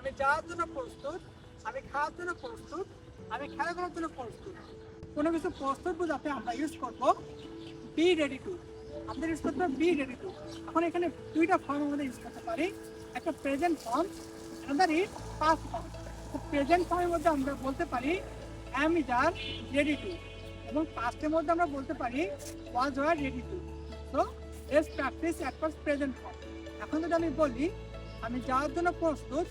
আমি যাওয়ার জন্য প্রস্তুত, আমি খাওয়ার জন্য প্রস্তুত, আমি খেলা করার জন্য প্রস্তুত। কোনো কিছু প্রস্তুত বোঝাতে আমরা ইউজ করব। বি রেডি টু আমাদের ইউজ করতে হবে বি রেডি টু এখন এখানে দুইটা ফর্ম আমাদের ইউজ করতে পারি। একটা present form another is past form তো প্রেজেন্ট ফর্মের মধ্যে আমরা বলতে পারি am is are ready to এবং পাস্টের মধ্যে আমরা বলতে পারি ওয়াজ ওয়ার রেডি টু তো as practice at present form এখন যদি আমি বলি, আমি যাওয়ার জন্য প্রস্তুত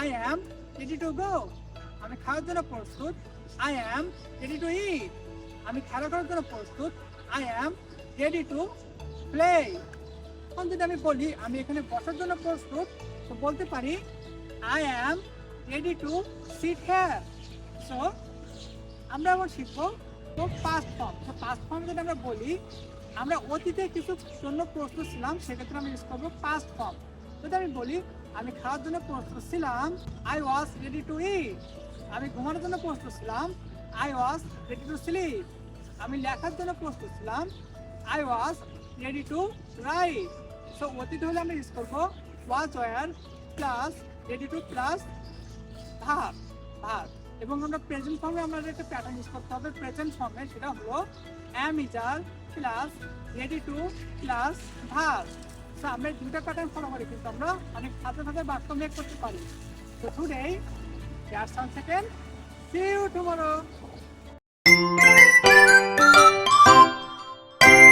I am ready to go আমি খাওয়ার জন্য প্রস্তুত। I am ready to eat আমি খেলা করার জন্য প্রস্তুত। I am ready to play এখন যদি আমি বলি, আমি এখানে বসার জন্য প্রস্তুত, তো বলতে পারি I am ready to sit here so আমরা এখন শিখব তো পাস্ট ফর্ম তো পাস্ট ফর্ম যদি আমরা বলি, আমরা অতীতে কিছু জন্য প্রস্তুত ছিলাম, সেক্ষেত্রে আমি ইউজ করব পাস্ট ফর্ম যদি আমি বলি আমি খাওয়ার জন্য প্রস্তুত ছিলাম। I was ready to eat আমি ঘুমানোর জন্য প্রস্তুত ছিলাম। I was ready to sleep আমি লেখার জন্য প্রস্তুত ছিলাম। I was ready to write so অতীত হলে আমরা ইউজ করব was were plus ready to plus ভাব ভাব এবং আমরা প্রেজেন্ট ফর্মে আমাদের একটা প্যাটার্ন ইউজ করতে হবে। প্রেজেন্ট ফর্মে সেটা হলো am is are plus ready to plus ভাব আমরা এই দুটা প্যাটার্ন ফলো করি, কিন্তু আমরা অনেক সাথে সাথে বাস্তব মেক করতে পারি তো টুডে That's সান সেকেন্ড সি ইউ tomorrow.